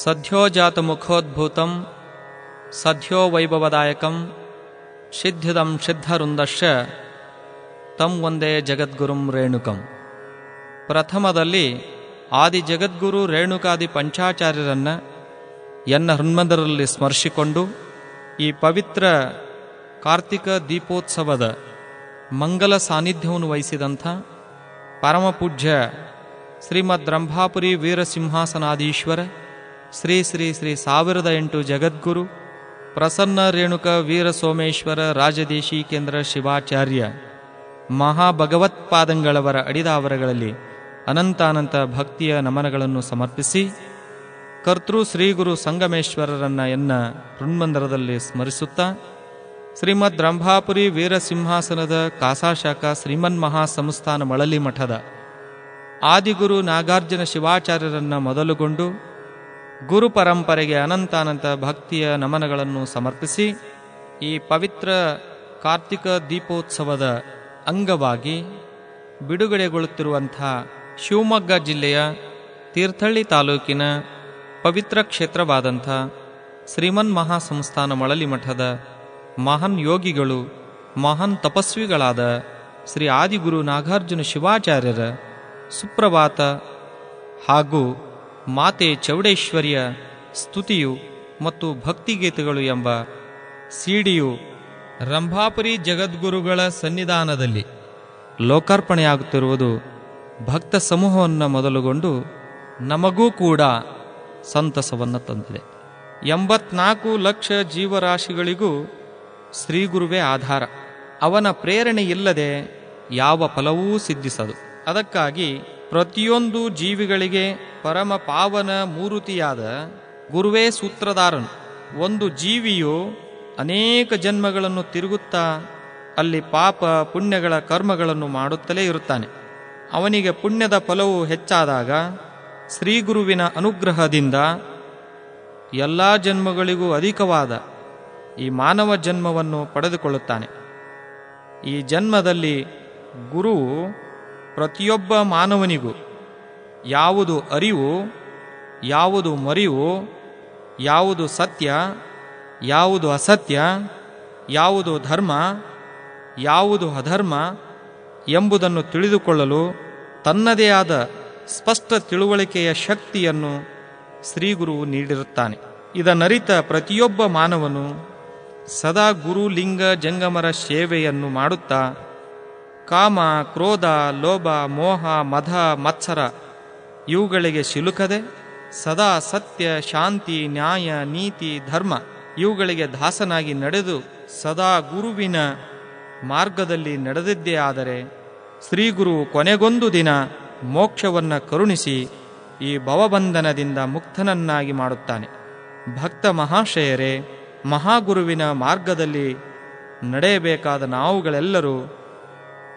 ಸದ್ಯೋಜಾತಮುಖೋದ್ಭೂತಂ ಸದ್ಯೋ ವೈಭವದಾಯಕಂ ಸಿದ್ಧಿದಂ ಸಿದ್ಧವೃಂದಶ್ಚ ತಂ ಒಂದೇ ಜಗದ್ಗುರುಂ ರೇಣುಕಂ. ಪ್ರಥಮದಲ್ಲಿ ಆದಿ ಜಗದ್ಗುರು ರೇಣುಕಾದಿ ಪಂಚಾಚಾರ್ಯರನ್ನು ಎನ್ನ ಹೃನ್ಮಂದರಲ್ಲಿ ಸ್ಮರಿಸಿಕೊಂಡು ಈ ಪವಿತ್ರ ಕಾರ್ತಿಕ ದೀಪೋತ್ಸವದ ಮಂಗಲ ಸಾನ್ನಿಧ್ಯವನ್ನು ವಹಿಸಿದಂಥ ಪರಮಪೂಜ್ಯ ಶ್ರೀಮದ್ ರಂಭಾಪುರಿ ವೀರಸಿಂಹಾಸನಾಧೀಶ್ವರ ಶ್ರೀ ಶ್ರೀ ಶ್ರೀ ಸಾವಿರದ ಎಂಟು ಜಗದ್ಗುರು ಪ್ರಸನ್ನ ರೇಣುಕ ವೀರ ಸೋಮೇಶ್ವರ ರಾಜದೇಶಿ ಕೇಂದ್ರ ಶಿವಾಚಾರ್ಯ ಮಹಾಭಗವತ್ಪಾದಂಗಳವರ ಅಡಿದಾವರಗಳಲ್ಲಿ ಅನಂತಾನಂತ ಭಕ್ತಿಯ ನಮನಗಳನ್ನು ಸಮರ್ಪಿಸಿ ಕರ್ತೃ ಶ್ರೀಗುರು ಸಂಗಮೇಶ್ವರರನ್ನ ಎನ್ನ ಋಣ್ಮಂದರದಲ್ಲಿ ಸ್ಮರಿಸುತ್ತಾ ಶ್ರೀಮದ್ ರಂಭಾಪುರಿ ವೀರಸಿಂಹಾಸನದ ಕಾಸಾಶಾಖ ಶ್ರೀಮನ್ ಮಹಾಸಂಸ್ಥಾನ ಮಳಲಿ ಮಠದ ಆದಿಗುರು ನಾಗಾರ್ಜುನ ಶಿವಾಚಾರ್ಯರನ್ನ ಮೊದಲುಗೊಂಡು ಗುರು ಪರಂಪರೆಗೆ ಅನಂತಾನಂತ ಭಕ್ತಿಯ ನಮನಗಳನ್ನು ಸಮರ್ಪಿಸಿ ಈ ಪವಿತ್ರ ಕಾರ್ತಿಕ ದೀಪೋತ್ಸವದ ಅಂಗವಾಗಿ ಬಿಡುಗಡೆಗೊಳ್ಳುತ್ತಿರುವಂಥ ಶಿವಮೊಗ್ಗ ಜಿಲ್ಲೆಯ ತೀರ್ಥಹಳ್ಳಿ ತಾಲೂಕಿನ ಪವಿತ್ರ ಕ್ಷೇತ್ರವಾದಂಥ ಶ್ರೀಮನ್ ಮಹಾಸಂಸ್ಥಾನ ಮಳಲಿ ಮಠದ ಮಹಾನ್ ಯೋಗಿಗಳು, ಮಹಾನ್ ತಪಸ್ವಿಗಳಾದ ಶ್ರೀ ಆದಿಗುರು ನಾಗಾರ್ಜುನ ಶಿವಾಚಾರ್ಯರ ಸುಪ್ರಭಾತ ಹಾಗೂ ಮಾತೆ ಚೌಡೇಶ್ವರಿಯ ಸ್ತುತಿಯು ಮತ್ತು ಭಕ್ತಿಗೀತೆಗಳು ಎಂಬ ಸಿಡಿಯು ರಂಭಾಪುರಿ ಜಗದ್ಗುರುಗಳ ಸನ್ನಿಧಾನದಲ್ಲಿ ಲೋಕಾರ್ಪಣೆಯಾಗುತ್ತಿರುವುದು ಭಕ್ತ ಸಮೂಹವನ್ನು ಮೊದಲುಗೊಂಡು ನಮಗೂ ಕೂಡ ಸಂತಸವನ್ನು ತಂದಿದೆ. ಎಂಬತ್ನಾಲ್ಕು ಲಕ್ಷ ಜೀವರಾಶಿಗಳಿಗೂ ಶ್ರೀಗುರುವೇ ಆಧಾರ. ಅವನ ಪ್ರೇರಣೆ ಇಲ್ಲದೆ ಯಾವ ಫಲವೂ ಸಿದ್ಧಿಸದು. ಅದಕ್ಕಾಗಿ ಪ್ರತಿಯೊಂದು ಜೀವಿಗಳಿಗೆ ಪರಮ ಪಾವನ ಮೂರುತಿಯಾದ ಗುರುವೇ ಸೂತ್ರಧಾರನು. ಒಂದು ಜೀವಿಯು ಅನೇಕ ಜನ್ಮಗಳನ್ನು ತಿರುಗುತ್ತಾ ಅಲ್ಲಿ ಪಾಪ ಪುಣ್ಯಗಳ ಕರ್ಮಗಳನ್ನು ಮಾಡುತ್ತಲೇ ಇರುತ್ತಾನೆ. ಅವನಿಗೆ ಪುಣ್ಯದ ಫಲವು ಹೆಚ್ಚಾದಾಗ ಶ್ರೀಗುರುವಿನ ಅನುಗ್ರಹದಿಂದ ಎಲ್ಲ ಜನ್ಮಗಳಿಗೂ ಅಧಿಕವಾದ ಈ ಮಾನವ ಜನ್ಮವನ್ನು ಪಡೆದುಕೊಳ್ಳುತ್ತಾನೆ. ಈ ಜನ್ಮದಲ್ಲಿ ಗುರುವು ಪ್ರತಿಯೊಬ್ಬ ಮಾನವನಿಗೂ ಯಾವುದು ಅರಿವು, ಯಾವುದು ಮರಿವು, ಯಾವುದು ಸತ್ಯ, ಯಾವುದು ಅಸತ್ಯ, ಯಾವುದು ಧರ್ಮ, ಯಾವುದು ಅಧರ್ಮ ಎಂಬುದನ್ನು ತಿಳಿದುಕೊಳ್ಳಲು ತನ್ನದೇ ಆದ ಸ್ಪಷ್ಟ ತಿಳುವಳಿಕೆಯ ಶಕ್ತಿಯನ್ನು ಶ್ರೀಗುರುವು ನೀಡಿರುತ್ತಾನೆ. ಇದನ್ನರಿತ ಪ್ರತಿಯೊಬ್ಬ ಮಾನವನು ಸದಾ ಗುರು ಲಿಂಗ ಜಂಗಮರ ಸೇವೆಯನ್ನು ಮಾಡುತ್ತಾ ಕಾಮ, ಕ್ರೋಧ, ಲೋಭ, ಮೋಹ ಮಧ ಮತ್ಸರ, ಇವುಗಳಿಗೆ ಸಿಲುಕದೆ ಸದಾ ಸತ್ಯ, ಶಾಂತಿ, ನ್ಯಾಯ, ನೀತಿ, ಧರ್ಮ ಇವುಗಳಿಗೆ ದಾಸನಾಗಿ ನಡೆದು ಸದಾ ಗುರುವಿನ ಮಾರ್ಗದಲ್ಲಿ ನಡೆದಿದ್ದೇ ಆದರೆ ಶ್ರೀಗುರು ಕೊನೆಗೊಂದು ದಿನ ಮೋಕ್ಷವನ್ನು ಕರುಣಿಸಿ ಈ ಭವಬಂಧನದಿಂದ ಮುಕ್ತನನ್ನಾಗಿ ಮಾಡುತ್ತಾನೆ. ಭಕ್ತ ಮಹಾಶಯರೇ, ಮಹಾಗುರುವಿನ ಮಾರ್ಗದಲ್ಲಿ ನಡೆಯಬೇಕಾದ ನಾವುಗಳೆಲ್ಲರೂ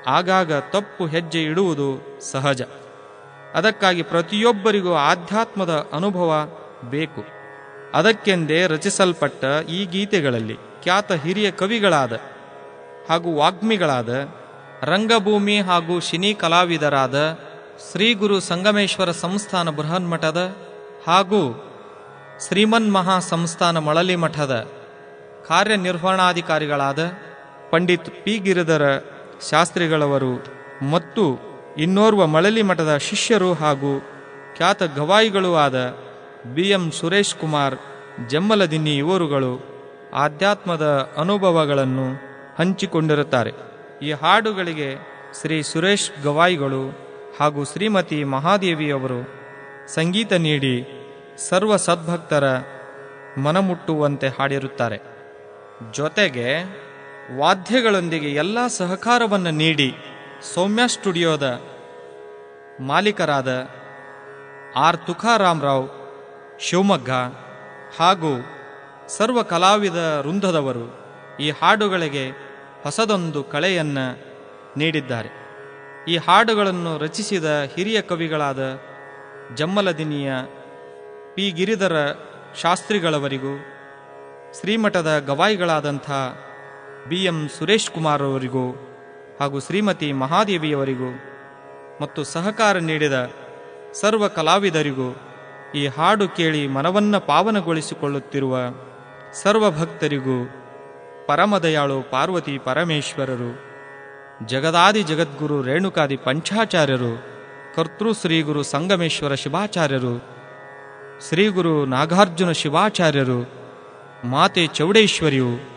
ಆಗಾಗ ತಪ್ಪು ಹೆಜ್ಜೆ ಇಡುವುದು ಸಹಜ. ಅದಕ್ಕಾಗಿ ಪ್ರತಿಯೊಬ್ಬರಿಗೂ ಆಧ್ಯಾತ್ಮದ ಅನುಭವ ಬೇಕು. ಅದಕ್ಕೆಂದೇ ರಚಿಸಲ್ಪಟ್ಟ ಈ ಗೀತೆಗಳಲ್ಲಿ ಖ್ಯಾತ ಹಿರಿಯ ಕವಿಗಳಾದ ಹಾಗೂ ವಾಗ್ಮಿಗಳಾದ ರಂಗಭೂಮಿ ಹಾಗೂ ಶಿನಿ ಕಲಾವಿದರಾದ ಶ್ರೀ ಗುರು ಸಂಗಮೇಶ್ವರ ಸಂಸ್ಥಾನ ಬೃಹನ್ಮಠದ ಹಾಗೂ ಶ್ರೀಮನ್ ಮಹಾ ಸಂಸ್ಥಾನ ಮಳಲಿ ಮಠದ ಕಾರ್ಯನಿರ್ವಹಣಾಧಿಕಾರಿಗಳಾದ ಪಂಡಿತ್ ಪಿ. ಗಿರಿಧರ ಶಾಸ್ತ್ರಿಗಳವರು ಮತ್ತು ಇನ್ನೋರ್ವ ಮಳಲಿ ಮಠದ ಶಿಷ್ಯರು ಹಾಗೂ ಖ್ಯಾತ ಗವಾಯಿಗಳೂ ಆದ ಬಿ ಎಂ ಸುರೇಶ್ ಕುಮಾರ್, ಜಮ್ಮಲದಿನ್ನಿ ಇವರುಗಳು ಆಧ್ಯಾತ್ಮದ ಅನುಭವಗಳನ್ನು ಹಂಚಿಕೊಂಡಿರುತ್ತಾರೆ. ಈ ಹಾಡುಗಳಿಗೆ ಶ್ರೀ ಸುರೇಶ್ ಗವಾಯಿಗಳು ಹಾಗೂ ಶ್ರೀಮತಿ ಮಹಾದೇವಿಯವರು ಸಂಗೀತ ನೀಡಿ ಸರ್ವ ಸದ್ಭಕ್ತರ ಮನಮುಟ್ಟುವಂತೆ ಹಾಡಿರುತ್ತಾರೆ. ಜೊತೆಗೆ ವಾದ್ಯಗಳೊಂದಿಗೆ ಎಲ್ಲ ಸಹಕಾರವನ್ನು ನೀಡಿ ಸೌಮ್ಯ ಸ್ಟುಡಿಯೋದ ಮಾಲೀಕರಾದ ಆರ್ ತುಕಾರಾಮರಾವ್, ಶಿವಮೊಗ್ಗ ಹಾಗೂ ಸರ್ವ ಕಲಾವಿದ ವೃಂದದವರು ಈ ಹಾಡುಗಳಿಗೆ ಹೊಸದೊಂದು ಕಳೆಯನ್ನು ನೀಡಿದ್ದಾರೆ. ಈ ಹಾಡುಗಳನ್ನು ರಚಿಸಿದ ಹಿರಿಯ ಕವಿಗಳಾದ ಜಮ್ಮಲದಿನಿಯ ಪಿ. ಗಿರಿಧರ ಶಾಸ್ತ್ರಿಗಳವರಿಗೂ, ಶ್ರೀಮಠದ ಗವಾಯಿಗಳಾದಂಥ ಬಿ ಎಂ ಸುರೇಶ್ ಕುಮಾರ್ ಅವರಿಗೂ ಹಾಗೂ ಶ್ರೀಮತಿ ಮಹಾದೇವಿಯವರಿಗೂ ಮತ್ತು ಸಹಕಾರ ನೀಡಿದ ಸರ್ವ ಕಲಾವಿದರಿಗೂ ಈ ಹಾಡು ಕೇಳಿ ಮನವನ್ನು ಪಾವನಗೊಳಿಸಿಕೊಳ್ಳುತ್ತಿರುವ ಸರ್ವಭಕ್ತರಿಗೂ ಪರಮದಯಾಳು ಪಾರ್ವತಿ ಪರಮೇಶ್ವರರು, ಜಗದಾದಿ ಜಗದ್ಗುರು ರೇಣುಕಾದಿ ಪಂಚಾಚಾರ್ಯರು, ಕರ್ತೃ ಶ್ರೀಗುರು ಸಂಗಮೇಶ್ವರ ಶಿವಾಚಾರ್ಯರು ಶ್ರೀಗುರು ನಾಗಾರ್ಜುನ ಶಿವಾಚಾರ್ಯರು, ಮಾತೆ ಚೌಡೇಶ್ವರಿಯು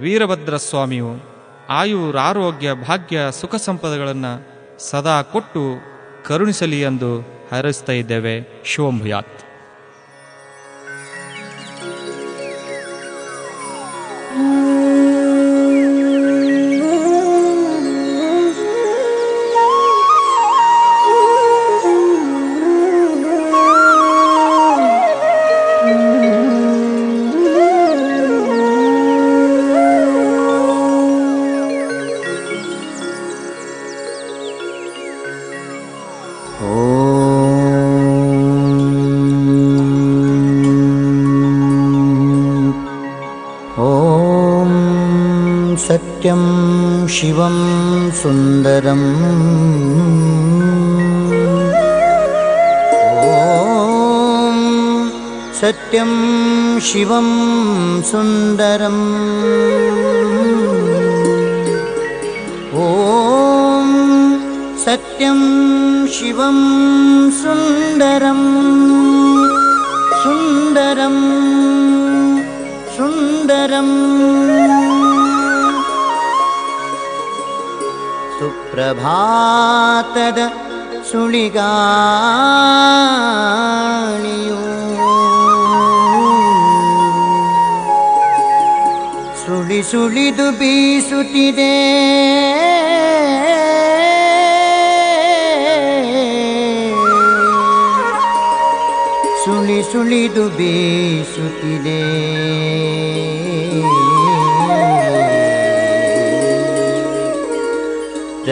ವೀರಭದ್ರ ಸ್ವಾಮಿಯು ಆಯುರಾರೋಗ್ಯ ಭಾಗ್ಯ ಸುಖ ಸಂಪದಗಳನ್ನು ಸದಾ ಕೊಟ್ಟು ಕರುಣಿಸಲಿ ಎಂದು ಹರಿಸ್ತಾ ಇದ್ದೇವೆ. ಶಿವಂಭುಯಾತ್ सत्यं शिवं सुन्दरम् ॐ सत्यं शिवं सुन्दरम् ॐ सत्यं शिवं सुन्दरम् सुन्दरम् सुन्दरम् ಸುಪ್ರಭಾತದ ಸುಳಿಗಾಳಿಯು. ಸುಳಿ ಸುಳಿದು ಬೀಸುತ್ತಿದೆ. ಸುಳಿ ಸುಳಿದು ಬೀಸುತ್ತಿದೆ.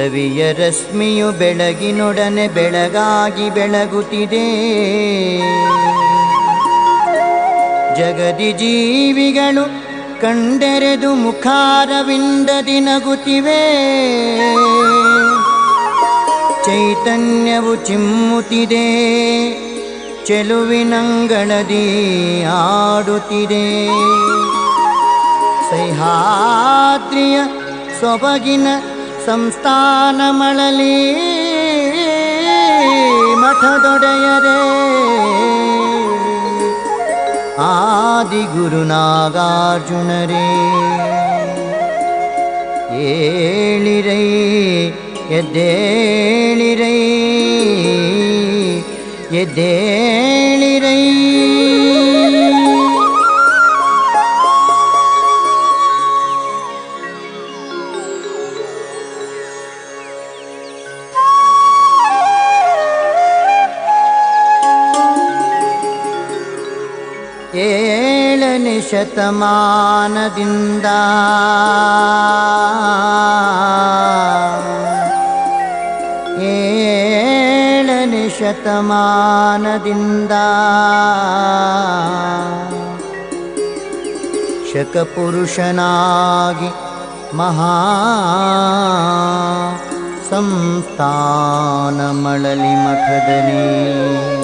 ರವಿಯ ರಶ್ಮಿಯು ಬೆಳಗಿನೊಡನೆ ಬೆಳಗಾಗಿ ಬೆಳಗುತ್ತಿದೆ. ಜಗದಿ ಜೀವಿಗಳು ಕಂಡೆರೆದು ಮುಖಾರವಿಂದದಿ ನಗುತ್ತಿವೆ ಚೈತನ್ಯವು ಚಿಮ್ಮುತ್ತಿದೆ. ಚೆಲುವಿನಂಗಳದಿ ಆಡುತ್ತಿದೆ ಸಹ್ಯಾದ್ರಿಯ ಸೊಬಗಿನ ಸಂಸ್ಥಾನ ಮಳಲಿ ಮಠದೊಡೆಯರೇ ಆದಿಗುರುನಾಗಾರ್ಜುನರೇ ಏಳಿರೈ ಎದ್ದೇಳಿರೈ ಎದ್ದೇಳಿರೈ ಏಳನೇ ಶತಮಾನದಿಂದ. ಏಳನೇ ಶತಮಾನದಿಂದ. ಶಕಪುರುಷನಾಗಿ ಮಹಾ ಸಂಸ್ಥಾನ ಮಳಲಿ ಮಠದಲ್ಲಿ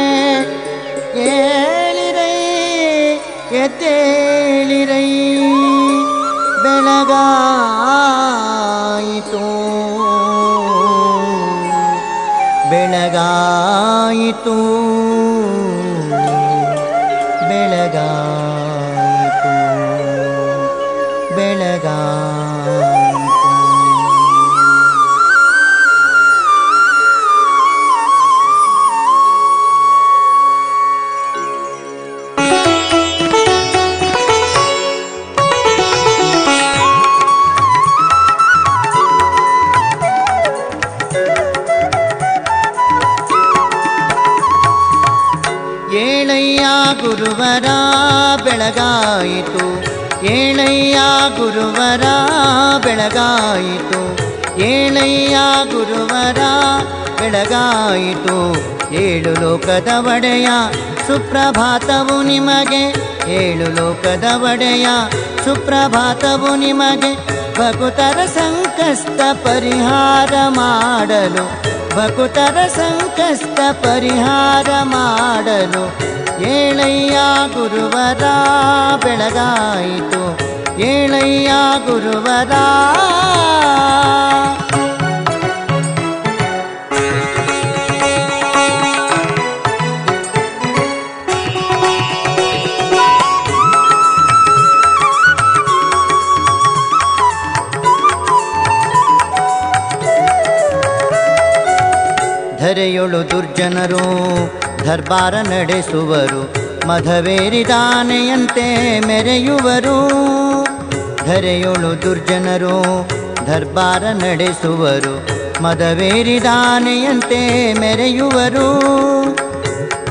ಏಳಿರೈ ಎದ್ದೇಳಿರೈ ಬೆಳಗಾಯಿತು ಬೆಳಗಾಯಿತು ಬೆಳಗಾಯಿತು ಗುರುವರ ಬೆಳಗಾಯಿತು. ಏಳಯ್ಯ ಗುರುವರ ಬೆಳಗಾಯಿತು. ಏಳಯ್ಯ ಗುರುವರ ಬೆಳಗಾಯಿತು. ಏಳು ಲೋಕದ ಒಡೆಯ ಸುಪ್ರಭಾತವು ನಿಮಗೆ, ಏಳು ಲೋಕದ ಒಡೆಯ ಸುಪ್ರಭಾತವು ನಿಮಗೆ ಭಕುತರ ಸಂಕಷ್ಟ ಪರಿಹಾರ ಮಾಡಲು ಭಕುತರ ಸಂಕಷ್ಟ ಪರಿಹಾರ ಮಾಡಲು ಏಳಯ್ಯ ಗುರುವರ ಬೆಳಗಾಯಿತು. ಏಳಯ್ಯ ಗುರುವರ ಧರೆಯೊಳು ದುರ್ಜನರು ದರ್ಬಾರ ನಡೆಸುವರು ಮಧವೇರಿದಾನೆಯಂತೆ ಮೆರೆಯುವರು. ಧರೆಯೊಳು ದುರ್ಜನರು ದರ್ಬಾರ ನಡೆಸುವರು ಮದವೇರಿದಾನೆಯಂತೆ ಮೆರೆಯುವರು.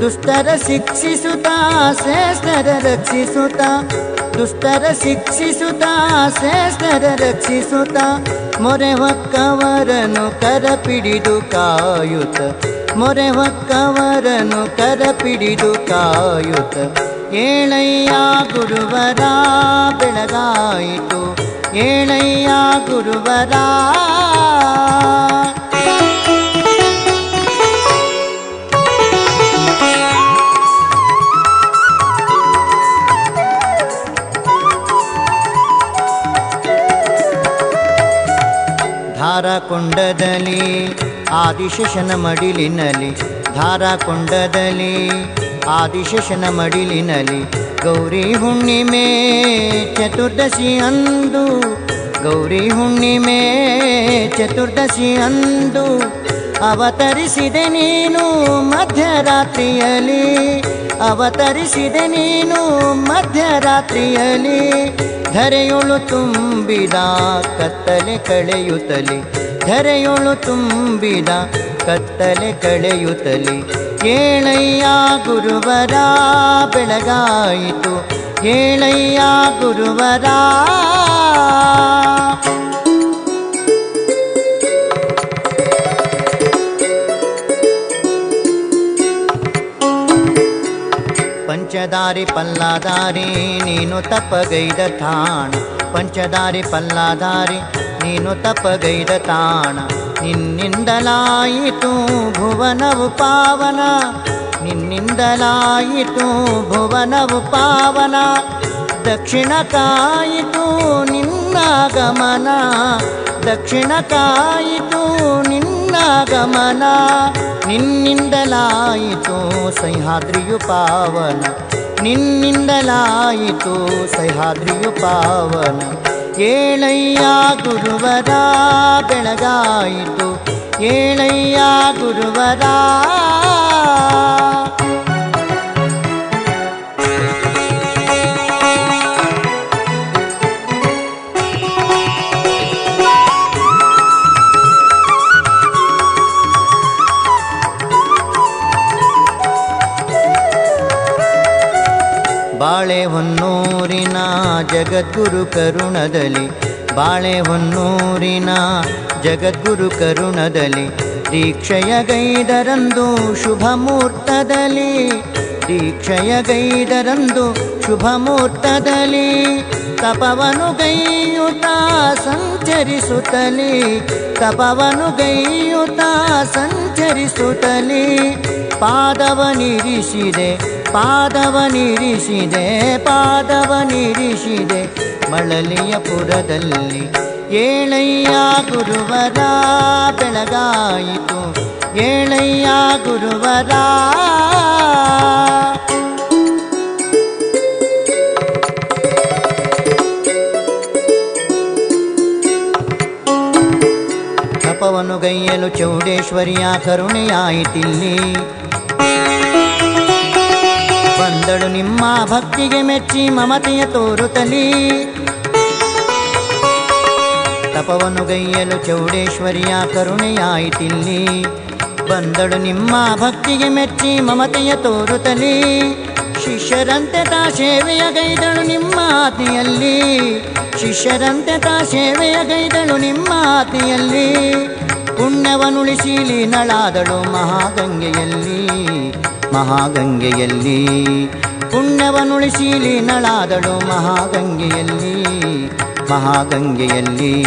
ದುಷ್ಟರ ಶಿಕ್ಷಿಸುತ್ತಾ, ಶ್ರೇಷ್ಠರ ರಕ್ಷಿಸುತ್ತಾ, ದುಷ್ಟರ ಶಿಕ್ಷಿಸುತ್ತಾ, ಶ್ರೇಷ್ಠರ ರಕ್ಷಿಸುತ್ತಾ, ಮೊರೆ ಹೊಕ್ಕವರನು ಕರ ಪಿಡಿದು ಕಾಯುತ್ತ, ಮೊರೆ ಹೊಕ್ಕವರನು ಕರ ಪಿಡಿದು ಕಾಯುತ್ತ. ಏಳಯ್ಯ ಗುರುವರ ಬೆಳಗಾಯಿತು, ಏಳಯ್ಯ ಗುರುವರ ಧಾರಕೊಂಡದಲ್ಲಿ, ಆದಿಶೇಷನ ಮಡಿಲಿನಲ್ಲಿ, ಧಾರಕೊಂಡದಲ್ಲಿ, ಆದಿಶೇಷನ ಮಡಿಲಿನಲ್ಲಿ, ಗೌರಿ ಹುಣ್ಣಿಮೆ ಚತುರ್ದಶಿ ಅಂದು, ಗೌರಿ ಹುಣ್ಣಿಮೆ ಚತುರ್ದಶಿ ಅಂದು, ಅವತರಿಸಿದೆ ನೀನು ಮಧ್ಯರಾತ್ರಿಯಲ್ಲಿ, ಅವತರಿಸಿದೆ ನೀನು ಮಧ್ಯರಾತ್ರಿಯಲ್ಲಿ ಧರೆಯೊಳು ತುಂಬಿದ ಕತ್ತಲೆ ಕಳೆಯುತ್ತಲಿ ಧರೆಯೊಳು ತುಂಬಿದ ಕತ್ತಲೆ ಕಳೆಯುತ್ತಲಿ ಏಳಯ್ಯ ಗುರುವರ ಬೆಳಗಾಯಿತು ಏಳಯ್ಯ ಗುರುವರ ಪಂಚದಾರಿ ಪಲ್ಲಾದಾರಿ, ನೀನು ತಪ್ಪಗೈದ ತಾಣ. ಪಂಚದಾರಿ ಪಲ್ಲಾದಾರಿ, ನೀನು ತಪ್ಪಗೈದ ತಾಣ. ನಿನ್ನಿಂದಲಾಯಿತು ಭುವನವು ಪಾವನ. ನಿನ್ನಿಂದಲಾಯಿತು ಭುವನವು ಪಾವನ. ದಕ್ಷಿಣ ಕಾಯಿತು ನಿನ್ನ ಗಮನ ದಕ್ಷಿಣ ಕಾಯಿತು ನಿನ್ನ ಗಮನ ನಿನ್ನಿಂದಲಾಯಿತು ಸಹ್ಯಾದ್ರಿಯು ಪಾವನ. ನಿನ್ನಿಂದಲಾಯಿತು ಸಹ್ಯಾದ್ರಿಯು ಪಾವನ. ಏಳಯ್ಯ ಗುರುವರ ಬೆಳಗಾಯಿತು. ಏಳಯ್ಯ ಗುರುವರ ಬಾಳೆಹೊನ್ನೂರಿನ ಜಗದ್ಗುರು ಕರುಣದಲ್ಲಿ, ಬಾಳೆಹೊನ್ನೂರಿನ ಜಗದ್ಗುರು ಕರುಣದಲ್ಲಿ ದೀಕ್ಷೆಯ ಗೈದರಂದು ಶುಭ ಮುಹೂರ್ತದಲ್ಲಿ ದೀಕ್ಷೆಯ ಗೈದರಂದು ಶುಭ ತಪವನು ಗೈಯುತ ಸಂಚರಿಸುತ್ತಲಿ ತಪವನು ಗೈಯುತ ಸಂಚರಿಸುತ್ತಲಿ ಪಾದವನಿರಿಸಿದೆ ಪಾದವನಿರಿಸಿದೆ ಪಾದವನಿರಿಸಿದೆ ಮಳಲಿಯ ಪುರದಲ್ಲಿ. ಏಳಯ್ಯ ಗುರುವರ ಬೆಳಗಾಯಿತು ಏಳಯ್ಯ ಗುರುವರ. ತಪವನ್ನು ಗೈಯಲು ಚೌಡೇಶ್ವರಿಯ ಕರುಣೆಯಾಯಿತಿಲ್ಲಿ. ಬಂದಳು ನಿಮ್ಮ ಭಕ್ತಿಗೆ ಮೆಚ್ಚಿ ಮಮತೆಯ ತೋರುತ್ತಲಿ ತಪವನ್ನು ಗೈಯಲು ಚೌಡೇಶ್ವರಿಯ ಕರುಣೆಯಾಯಿತಿಲ್ಲಿ. ಬಂದಳು ನಿಮ್ಮ ಭಕ್ತಿಗೆ ಮೆಚ್ಚಿ ಮಮತೆಯ ತೋರುತ್ತಲಿ ಶಿಷ್ಯರಂತೆ ತಾ ಸೇವೆಯ ಗೈದಳು ನಿಮ್ಮ ಆತಿಯಲ್ಲಿ ಶಿಷ್ಯರಂತೆ ತಾ ಸೇವೆಯ ಗೈದಳು ನಿಮ್ಮ ಆತಿಯಲ್ಲಿ ಪುಣ್ಯವನುಳಿಸಿ ನಳಾದಳು ಮಹಾಗಂಗೆಯಲ್ಲಿ. ಮಹಾಗಂಗೆಯಲ್ಲಿ. ಪುಣ್ಯವನುಳಿಸೀಲಿ ನಳಾದಳು ಮಹಾಗಂಗೆಯಲ್ಲಿ. ಮಹಾಗಂಗೆಯಲ್ಲಿ.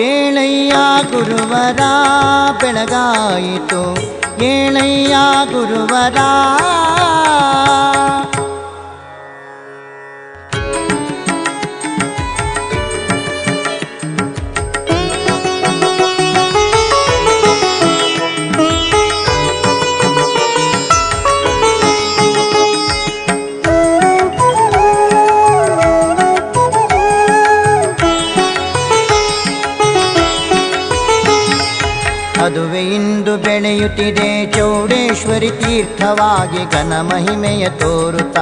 ಏಳಯ್ಯ ಗುರುವರ ಬೆಳಗಾಯಿತು. ಏಳಯ್ಯ ಗುರುವರ ಬೆಳೆಯುತ್ತಿದೆ. ಚೌಡೇಶ್ವರಿ ತೀರ್ಥವಾಗಿ ಘನ ಮಹಿಮೆಯ ತೋರುತ್ತ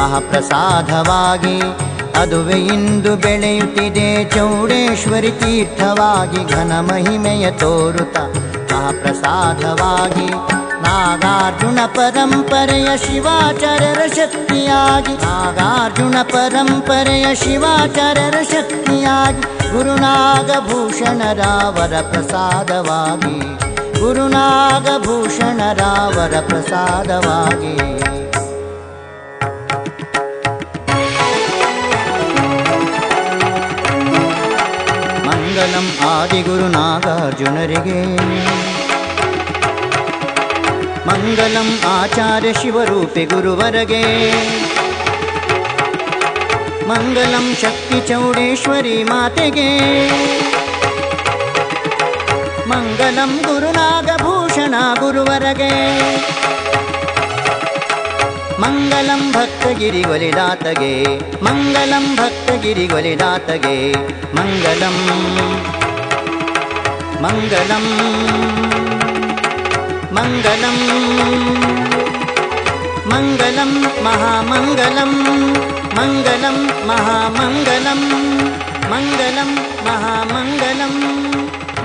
ಮಹಾಪ್ರಸಾದವಾಗಿ ಅದುವೆ ಇಂದು ಬೆಳೆಯುತ್ತಿದೆ. ಚೌಡೇಶ್ವರಿ ತೀರ್ಥವಾಗಿ ಘನ ಮಹಿಮೆಯ ತೋರುತ ಮಹಾಪ್ರಸಾದವಾಗಿ ನಾಗಾರ್ಜುನ ಪರಂಪರೆಯ ಶಿವಾಚಾರ್ಯರ ಶಕ್ತಿಯಾಗಿ, ನಾಗಾರ್ಜುನ ಪರಂಪರೆಯ ಶಿವಾಚಾರ್ಯರ ಶಕ್ತಿಯಾಗಿ ಗುರುನಾಗಭೂಷಣರಾವರ ಪ್ರಸಾದವಾಗಿ ಗುರುನಾಗಭೂಷಣರಾವರ ಪ್ರಸಾದವಾಗಿ ಮಂಗಲಂ ಆದಿಗುರು ನಾಗಾರ್ಜುನರಿಗೆ ಮಂಗಲಂ ಆಚಾರ್ಯ ಶಿವರೂಪಿ ಗುರುವರಗೆ ಮಂಗಲಂ ಶಕ್ತಿ ಚೌಡೇಶ್ವರಿ ಮಾತೆಗೆ ಮಂಗಲಂ ಗುರುನಾಗಭೂಷಣ ಗುರುವರಗೆ ಮಂಗಲಂ ಭಕ್ತಗಿರಿ ಒಲಿದಾತಗೆ ಮಂಗಲಂ ಭಕ್ತಗಿರಿ ಒಲಿದಾತಗೆ ಮಂಗಲಂ ಮಂಗಲಂ ಮಂಗಲಂ ಮಂಗಲಂ ಮಹಾಮಂಗಲಂ ಮಂಗಲಂ ಮಹಾಮಂಗಲಂ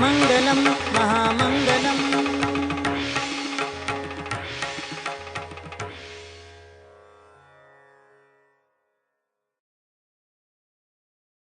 ಮಂಗಲಂ ಮಹಾಮಂಗಲಂ ಮಂಗಲಂ ಮಹಾಮಂಗಲಂ